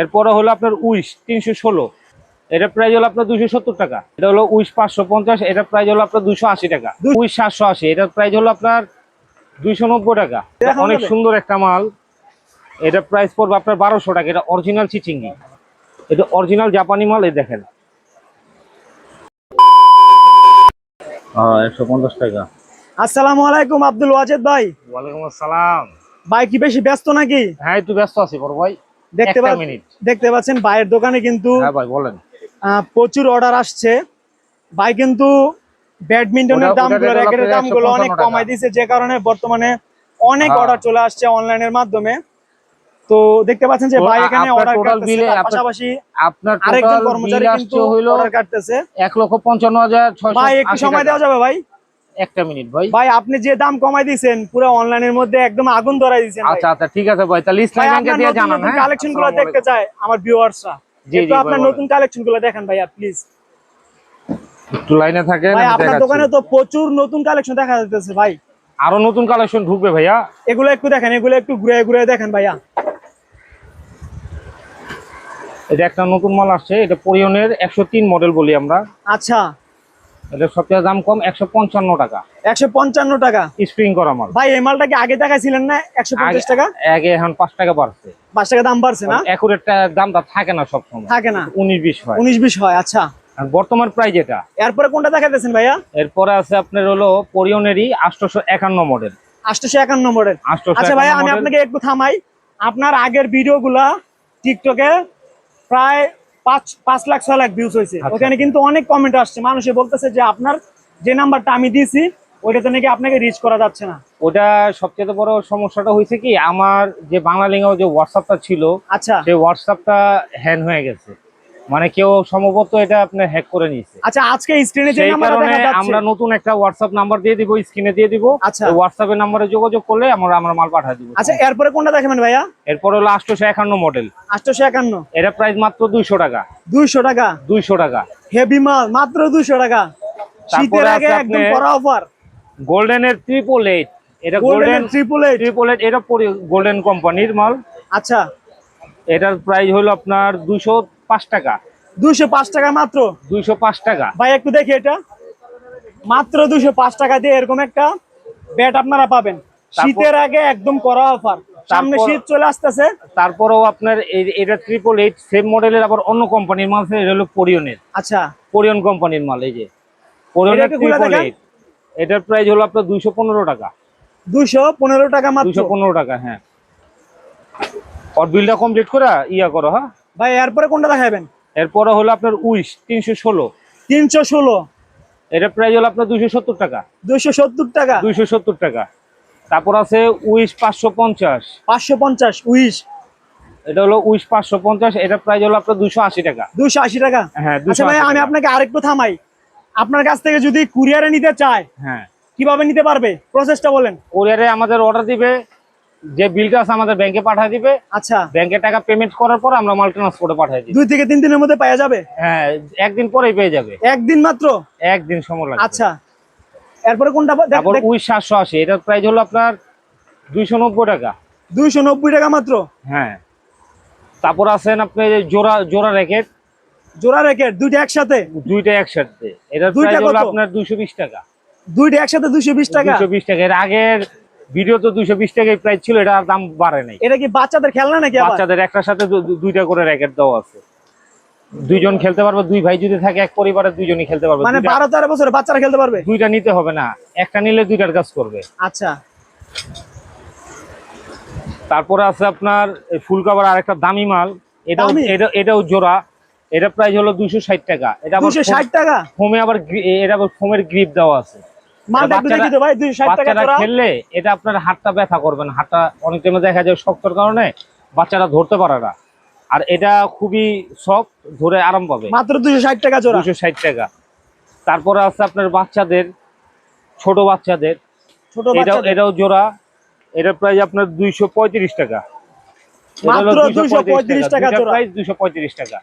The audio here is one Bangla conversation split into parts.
এরপরে হলো আপনার উইশ তিনশো ষোলো। এটা প্রাইস হলো আপনার দুশো সত্তর টাকা। এটা হলো উইশ পাঁচশো পঞ্চাশ এটা প্রাইস হলো আপনার দুশো আশি টাকা। উইশ সাতশো আশি এটার প্রাইস হলো আপনার দুইশো নব্বই টাকা। অনেক সুন্দর একটা মাল। এটা প্রাইস পড়বে আপনার বারোশো টাকা এটা অরিজিনাল চিচিঙ্গি। এটা অরিজিনাল জাপানি মাল এই দেখেন। হ্যাঁ একশো পঞ্চাশ টাকা। আসসালামু আলাইকুম আব্দুল ওয়াজেদ ভাই। ওয়ালাইকুম আসসালাম। ভাই কি বেশি ব্যস্ত নাকি? হ্যাঁ একটু ব্যস্ত আছি বড় ভাই। দেখতে দেখতে পাচ্ছেন ভাইয়ের দোকানে কিন্তু হ্যাঁ বলেন। প্রচুর অর্ডার আসছে। ভাই কিন্তু ব্যাডমিন্টনের দামগুলো র্যাকেটের দামগুলো অনেক 155 কমাই দিয়েছে যে কারণে বর্তমানে অনেক হ্যাঁ। অর্ডার চলে আসছে অনলাইনের মাধ্যমে। তো দেখতে পাচ্ছেন যে ভাই এখানে অর্ডার কাটতেছে পাশাপাশি আপনার আরেকজন কর্মচারী কিন্তু অর্ডার কাটতেছে। এক লক্ষ পঞ্চান্ন হাজার ছয়শো ভাই একটু সময় দেওয়া যাবে ভাই? একটা মিনিট ভাই। ভাই আপনি যে দাম কমাই দিয়েছেন পুরো অনলাইনের মধ্যে একদম আগুন ধরাই দিয়েছেন আচ্ছা আচ্ছা ঠিক আছে ভাই তাহলে ইসলাম ব্যাংকে দিয়ে জানান হ্যাঁ? কালেকশনগুলো দেখতে। চায় আমার ভিউয়ার্সরা একটু আপনার নতুন কালেকশনগুলো দেখেন ভাইয়া প্লিজ একটু লাইনে থাকেন ভাই আপনার দোকানে তো প্রচুর নতুন কালেকশন দেখা যাচ্ছে ভাই। আরও নতুন কালেকশন ঢুকবে ভাইয়া। এগুলো একটু দেখেন এগুলো একটু ঘুরে ঘুরে দেখেন ভাইয়া। এটা একটা নতুন মাল আসছে এটা পরিয়নের একশো তিন মডেল বলি আমরা। আচ্ছা। এটা সবচেয়ে দাম কম একশো পঞ্চান্ন টাকা। একশো পঞ্চান্ন টাকা? স্প্রিং করা মাল। ভাই এই মালটা কি আগে দেখাইছিলেন না? একশো পঞ্চাশ টাকা? আগে এখন পাঁচ টাকা বাড়ছে। পাঁচ টাকা দাম বাড়ছে না? দামটা থাকে না সবসময়। থাকে না। উনিশ বিশ হয়। উনিশ বিশ হয় আচ্ছা। আর বর্তমান প্রাইস এটা এরপরে কোনটা দেখাইতেছেন ভাইয়া? এরপরে আছে আপনার হলো পরিয়নেরই আটশোশো একান্ন মডেল আষ্টশো একান্ন মডেল আচ্ছা ভাইয়া আমি আপনাকে একটু থামাই। আপনার আগের ভিডিওগুলা টিকটকে প্রায় পাঁচ পাঁচ লাখ ছয় লাখ ভিউজ হয়েছে। আচ্ছা। ওখানে কিন্তু অনেক কমেন্ট আসছে। মানুষে বলতেছে যে আপনার যে নাম্বারটা আমি দিয়েছি ওইটাতে নাকি আপনাকে রিচ করা যাচ্ছে না। ওটা সবচেয়ে বড় সমস্যাটা হয়েছে কি আমার যে বাংলা লিঙ্গ যে হোয়াটসঅ্যাপটা ছিল আচ্ছা। সেই হোয়াটসঅ্যাপটা হ্যান হয়ে গেছে। মানে কেউ সম্ভবত এটা আপনার হ্যাক করে নিয়েছে। আচ্ছা আজকে স্ক্রিনে যে সেই নাম্বারটা দেখা যাচ্ছে আমরা নতুন একটা হোয়াটসঅ্যাপ নাম্বার দিয়ে দিব স্ক্রিনে দিয়ে দিব। আচ্ছা। হোয়াটসঅ্যাপের নাম্বারে যোগাযোগ করলে আমরা আমরা মাল পাঠিয়ে দিব। আচ্ছা এরপরে কোনটা দেখাবেন ভাইয়া? এরপর হলো আটশোশো একান্ন মডেল আটশোশো একান্ন। এটা প্রাইস মাত্র দুইশো টাকা। দুইশো টাকা? দুইশো টাকা। হেভি মাল মাত্র দুইশো টাকা। শীতের আগে একদম বড় অফার গোল্ডেনের ট্রিপল এইট এটা golden golden triple eight triple eight এটা গোল্ডেন কোম্পানির মাল। আচ্ছা। এটার প্রাইস হলো আপনার দুইশো পাঁচ টাকা। দুইশো পাঁচ টাকা মাত্র? দুইশো পাঁচ টাকা। ভাই একটু দেখি এটা। মাত্র দুশো পাঁচ টাকা দিয়ে এরকম একটা ব্যাট আপনারা পাবেন। শীতের আগে একদম করা অফার। সামনে শীত চলে আসতেছে। তারপরেও আপনার এটা ট্রিপল এইট সেম মডেলের আবার অন্য কোম্পানির মাল এটা হলো কোরিয়নের আচ্ছা। কোরিয়ন কোম্পানির মাল এই যে। কোরিয়নের ট্রিপল এইট এটার প্রাইস হলো আপনার দুইশো পনেরো টাকা। দুশো পনেরো টাকা মাত্র। দুইশো পনেরো টাকা হ্যাঁ। ওর বিলটা কমপ্লিট করে ইয়া করো হ্যাঁ। ভাই এরপরে কোনটা দেখাবেন? এরপরে হলো আপনার উইশ তিনশো ষোলো। তিনশো ষোলো। এটার প্রাইস হলো আপনার দুইশো সত্তর টাকা। দুশো সত্তর টাকা? দুইশো সত্তর টাকা। তারপর আছে উইশ পাঁচশো পঞ্চাশ। পাঁচশো পঞ্চাশ উইশ। এটা হলো উইশ পাঁচশো পঞ্চাশ এটার প্রাইস হলো আপনার দুইশো আশি টাকা। দুশো আশি টাকা? হ্যাঁ আচ্ছা ভাই আমি আপনাকে আরেকটু থামাই। আপনার কাছ থেকে যদি কুরিয়ারে নিতে চায় হ্যাঁ। কীভাবে নিতে পারবে? প্রসেসটা বলেন। কোরিয়ারে আমাদের অর্ডার দিবে যে বিলটা আছে আমাদের ব্যাংকে পাঠিয়ে দিবে। আচ্ছা। ব্যাংকে টাকা পেমেন্ট করার পর আমরা মাল ট্রান্সপোর্টে পাঠিয়ে দিই। দুই থেকে তিন দিনের মধ্যে পাওয়া যাবে? হ্যাঁ একদিন পরেই পেয়ে যাবে। একদিন মাত্র? একদিন সময় লাগবে। আচ্ছা। এরপরে কোনটা দেখ- তারপর উইশ সাতশো আশি এটার প্রাইস হলো আপনার দুইশো নব্বই টাকা। দুইশো নব্বই টাকা মাত্র? হ্যাঁ। তারপর আছেন আপনি জোড়া জোড়া র্যাকেট জোড়া র্যাকেট দুইটা একসাথে? দুইটা একসাথে। এটার দুইটা প্রাইস হলো আপনার দুইশো বিশ টাকা। দুইটা একসাথে দুইশো বিশ টাকা? দুইশো বিশ টাকা। এর আগের ভিডিও তো দুইশো বিশ টাকায় প্রাইস ছিল এটা আর দাম বাড়ে নাই। এটা কি বাচ্চাদের খেলনা নাকি বাচ্চাদের একটার সাথে দুইটা করে র্যাকেট দেওয়া আছে। দুইজন খেলতে পারবে দুই ভাই যদি থাকে এক পরিবারের দুইজনই খেলতে পারবে। মানে বারো তেরো বছরে বাচ্চারা খেলতে পারবে? দুইটা নিতে হবে না একটা নিলে দুইটার কাজ করবে। আচ্ছা। তারপরে আছে আপনার এই ফুল কাভার আরেকটা দামি মাল। এটাও এটা এটাও জোড়া। এটা প্রাইস হলো দুইশো ষাট টাকা। এটা আবার ষাট টাকা? ফোমে আবার এটা আবার ফোমের গ্রিপ দেওয়া আছে। খেললে এটা আপনার হাতটা ব্যথা করবে না হাতটা অনেক টাইমে দেখা যায় শক্তর কারণে বাচ্চারা ধরতে পারে না। আর এটা খুবই সফট ধরে আরাম পাবে। মাত্র ষাট টাকা দুশো ষাট টাকা। তারপরে আছে আপনার বাচ্চাদের ছোট বাচ্চাদের। ছোট এটাও এটাও জোড়া এটা প্রাইস আপনার দুইশো পঁয়ত্রিশ টাকা। এটা হলো মাত্র 235 টাকা জোড়া। প্রাইস দুইশো পঁয়ত্রিশ টাকা।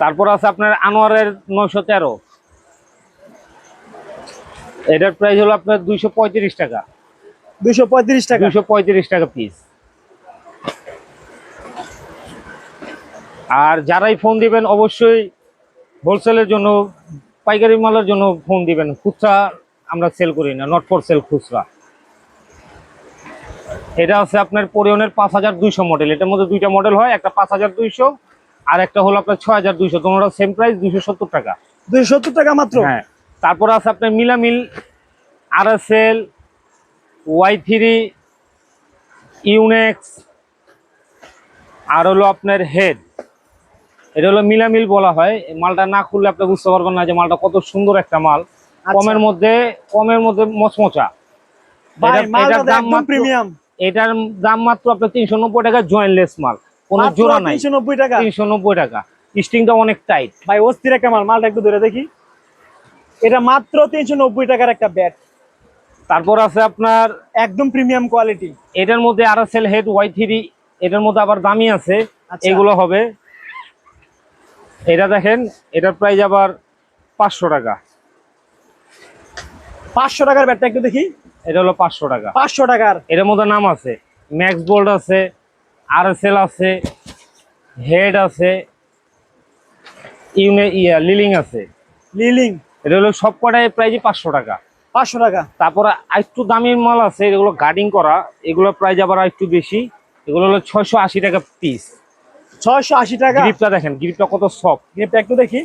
তারপর আছে আপনার আনোয়ারের নয়শো তেরো। এটার প্রাইস হলো আপনার দুইশো পঁয়ত্রিশ টাকা। দুইশো পঁয়ত্রিশ টাকা? দুইশো পঁয়ত্রিশ টাকা পিস আর যারাই ফোন দিবেন অবশ্যই হোলসেলের জন্য পাইকারি মালের জন্য ফোন দিবেন। খুচরা আমরা সেল করি না নট ফর সেল খুচরা। এটা আছে আপনার পরিয়নের পাঁচ হাজার দুইশো মডেল এটার মধ্যে দুইটা মডেল হয় একটা পাঁচ হাজার দুইশো আর একটা হলো আপনার ছয় হাজার দুইশো। তোমরা সেম প্রাইস দুইশো সত্তর টাকা। দুইশো সত্তর টাকা মাত্র? হ্যাঁ। তারপর আছে আপনার মিলামিল আর S L Y three Yonex আর হলো আপনার হেড। এটা হলো মিলামিল বলা হয়। মালটা না খুললে আপনি বুঝতে পারবেন না যে মালটা কত সুন্দর একটা মাল। আচ্ছা। কমের মধ্যে কমের মধ্যে মচমচা। এটার দাম প্রিমিয়াম। এটার দাম মাত্র আপনার তিনশো নব্বই টাকা জয়েন্টলেস মাল। কোনো জোড়া নাই। তিনশো নব্বই টাকা। তিনশো নব্বই টাকা। স্টিংটা অনেক টাইট। ভাই অস্থির একটা মাল। মালটা একটু ধরে দেখি। এটা মাত্র তিনশো নব্বই টাকার একটা ব্যাট। তারপর আছে আপনার একদম প্রিমিয়াম কোয়ালিটি। এটার মধ্যে আর S L head Y three এটার মধ্যে আবার দামি আছে আচ্ছা। এগুলো হবে। এটা দেখেন এটার প্রাইস আবার পাঁচশো টাকা। পাঁচশো টাকার ব্যাটটা একটু দেখি। এটা হলো পাঁচশো টাকা। পাঁচশো টাকার। এটার মধ্যে নাম আছে ম্যাক্স বোল্ড আছে আর এস এল আছে হেড আছে ইউনে ইয়া লিলিং আছে। লিলিং এটা হলো সব কটায় প্রাইজই পাঁচশো টাকা। পাঁচশো টাকা। তারপরে একটু দামি মাল আছে এগুলো গার্ডিং করা এগুলো প্রাইস আবার একটু বেশি। এগুলো হলো ছয়শো আশি টাকা পিস ছয়শো আশি টাকা। গ্রিপটা দেখেন গ্রিপটা কত সফট গ্রিপটা একটু দেখি।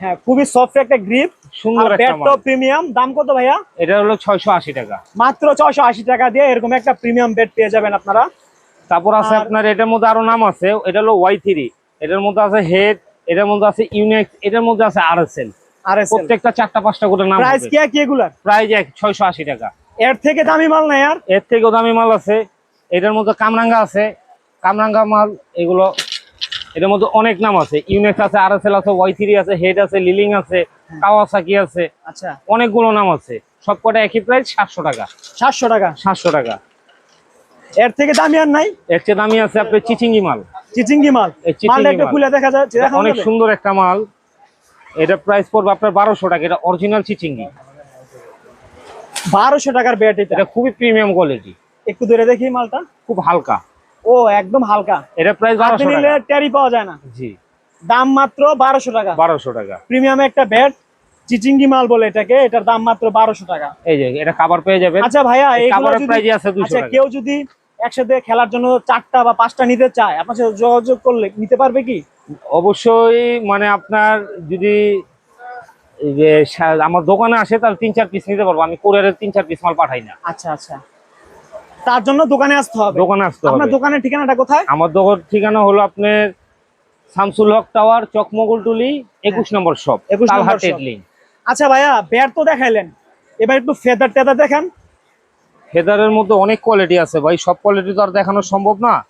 হ্যাঁ খুবই সফট একটা গ্রিপ সুন্দর একটা প্রিমিয়াম দাম কত ভাইয়া? এটা হলো ছয়শো আশি টাকা। মাত্র ছয়শো আশি টাকা দিয়ে এরকম একটা প্রিমিয়াম বেড পেয়ে যাবেন আপনারা। তারপর আছে আপনার এটার মধ্যে আরও নাম আছে এটা হলো ওয়াই থ্রি এটার মধ্যে আছে হেড এটার মধ্যে আছে ইউনেক্স এটার মধ্যে আছে আর এস এল প্রত্যেকটা চারটা পাঁচটা করে নাম প্রাইস কি কি এগুলার? প্রাইস এক ছয়শো আশি টাকা। এর থেকে দামি মাল নাই আর? এর থেকেও দামি মাল আছে। এটার মধ্যে কামরাঙ্গা আছে। কামরাঙ্গা মাল এগুলো এটার মধ্যে অনেক নাম আছে। ইউনেক্স আছে আর এস এল আছে ওয়াই থ্রি আছে হেড আছে লিলিং আছে কাওয়াসাকি আছে। আচ্ছা। অনেকগুলো নাম আছে। সব কটা একই প্রাইস সাতশো টাকা। সাতশো টাকা। সাতশো টাকা। এর থেকে দামি আর নাই? এর চেয়ে দামি আছে আপনার চিচিঙ্গি মাল। চিচিঙ্গি মাল। মালটা একটু খুলে দেখা যাচ্ছে দেখা অনেক সুন্দর একটা মাল। এটা প্রাইস পড়বে আপনার বারোশো টাকা এটা অরিজিনাল চিচিঙ্গি। বারোশো টাকার ব্যাট এটা। খুবই প্রিমিয়াম কোয়ালিটি একটু ধরে দেখি মালটা। খুব হালকা। ও একদম হালকা। এটা প্রাইস বারোশো নিলে ট্যারি পাওয়া যায় না। জি। দাম মাত্র বারোশো টাকা। বারোশো টাকা। প্রিমিয়াম একটা ব্যাট চিচিঙ্গি মাল বলে এটাকে এটার দাম মাত্র বারোশো টাকা। এই যে এটা কাবার পেয়ে যাবে আচ্ছা ভাইয়া এই যদি- প্রাইজই আছে 200 আচ্ছা কেউ যদি একসাথে খেলার জন্য চারটা বা পাঁচটা নিতে চায় আপনার সাথে যোগাযোগ করলে নিতে পারবে কি? অবশ্যই মানে আপনার যদি যে আমার দোকানে আসে তাহলে তিন চার পিস নিতে পারব। আমি কোরিয়ারের তিন চার পিস মাল পাঠাই না। আচ্ছা আচ্ছা। তার জন্য দোকানে আসতে হবে? দোকানে আসতে আপনার হবে দোকানের ঠিকানাটা কোথায়? আমার দোকান ঠিকানা হলো আপনার শামসুল হক টাওয়ার চকমগুলটুলি একুশ নম্বর শপ 21 নম্বর আচ্ছা ভাইয়া ব্যাট তো দেখাইলেন। এবার একটু ফেদার টেদার দেখান। ফেদারের মধ্যে অনেক কোয়ালিটি আছে ভাই। সব কোয়ালিটি তো আর দেখানো সম্ভব না।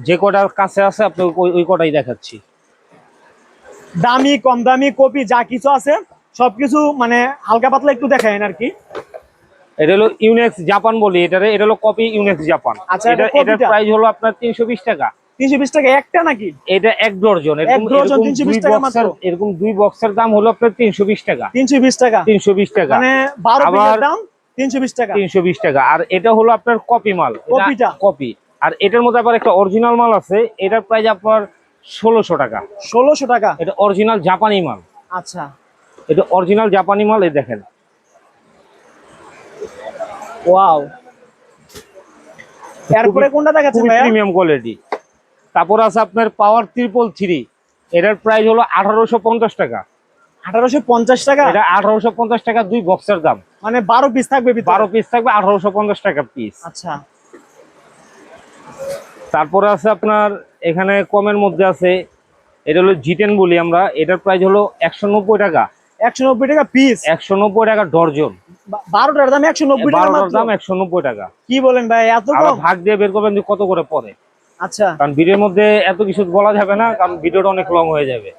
যে কটার কাছে আছে আপনি ওই- ওই কটাই দেখাচ্ছি। দামি কম দামি কপি যা কিছু আছে সবকিছু মানে হালকা পাতলা একটু দেখায় আর কি। এটা হলো ইউনেক্স জাপান বলি। এটারে এটা হলো কপি ইউনেক্স জাপান আচ্ছা, এটা এটা এটার প্রাইস হলো আপনার তিনশো বিশ টাকা। তিনশো বিশ টাকা একটা নাকি? এটা এক ডজন। এরকম এরকম 320 টাকা মাত্র। এরকম দুই বক্সের দাম হলো আপনার তিনশো বিশ টাকা। তিনশো বিশ টাকা। তিনশো বিশ টাকা। মানে বারো আবার- পিসের দাম তিনশো বিশ টাকা। তিনশো বিশ টাকা। আর এটা হলো আপনার কপি মাল। কপিটা? কপি। আর এটার মধ্যে আবার একটা অরিজিনাল মাল আছে। এটার প্রাইস আপনার ষোলোশো টাকা। ষোলোশো টাকা। এটা অরিজিনাল জাপানি মাল। আচ্ছা। এটা অরিজিনাল জাপানি মাল এই দেখেন। ওয়াও। এরপরে কোনটা দেখাচ্ছেন ভাইয়া? প্রিমিয়াম কোয়ালিটি তারপর আছে আপনার পাওয়ার ত্রিপল থ্রি এটার প্রাইস হলো আঠারোশো পঞ্চাশ টাকা। আঠারোশো পঞ্চাশ টাকা? এটা আঠারোশো পঞ্চাশ টাকা দুই বক্সের দাম। মানে বারো পিস থাকবে। বারো পিস থাকবে আঠারোশো পঞ্চাশ টাকা পিস আচ্ছা। তারপরে আছে আপনার এখানে কমের মধ্যে আছে এটা হলো জিটেন বলি আমরা এটার প্রাইস হলো একশো নব্বই টাকা। একশো নব্বই টাকা পিস একশো নব্বই টাকা ডর্জন। বারোটার দাম একশো নব্বই টাকা বারোটার দাম একশো নব্বই টাকা। কি বলেন ভাই এত ভাগ দিয়ে বের করবেন কত করে পড়ে। আচ্ছা। কারণ ভিডিওর মধ্যে এত কিছু বলা যাবে না কারণ ভিডিওটা অনেক লং হয়ে যাবে।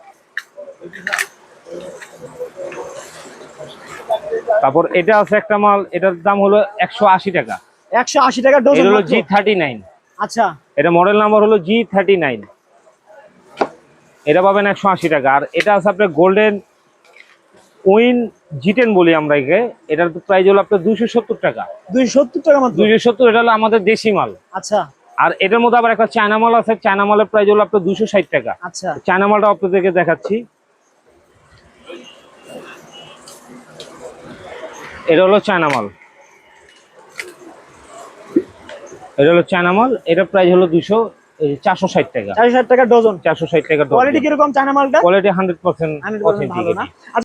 তারপর এটা আছে একটা মাল এটার দাম হলো একশো আশি টাকা। একশো আশি টাকা ডজন এটা হলো। জি থার্টি নাইন আচ্ছা। এটা মডেল নাম্বার হলো জি থার্টি নাইন এটা পাবেন একশো আশি টাকা। আর এটা আছে আপনার গোল্ডেন উইন জিটেন বলি আমরা একে। এটার প্রাইস হলো আপনার দুইশো সত্তর টাকা। দুইশো সত্তর টাকা দুইশো সত্তর এটা হলো আমাদের দেশি মাল। আচ্ছা। আর এটার মধ্যে আবার একটা চায়না মাল আছে। চায়না মালের প্রাইস হলো আপনার দুশো ষাট টাকা। আচ্ছা। চায়না মালটা আপনাদেরকে দেখাচ্ছি। এটা হলো চায়না মাল। এটা হলো চায়না মাল এটার প্রাইস হলো দুশো চারশো ষাট টাকা। চারশো ষাট টাকা ডজন। চারশো ষাট টাকা কোয়ালিটি কীরকম চায়না মালটা কোয়ালিটি হান্ড্রেড পার্সেন্ট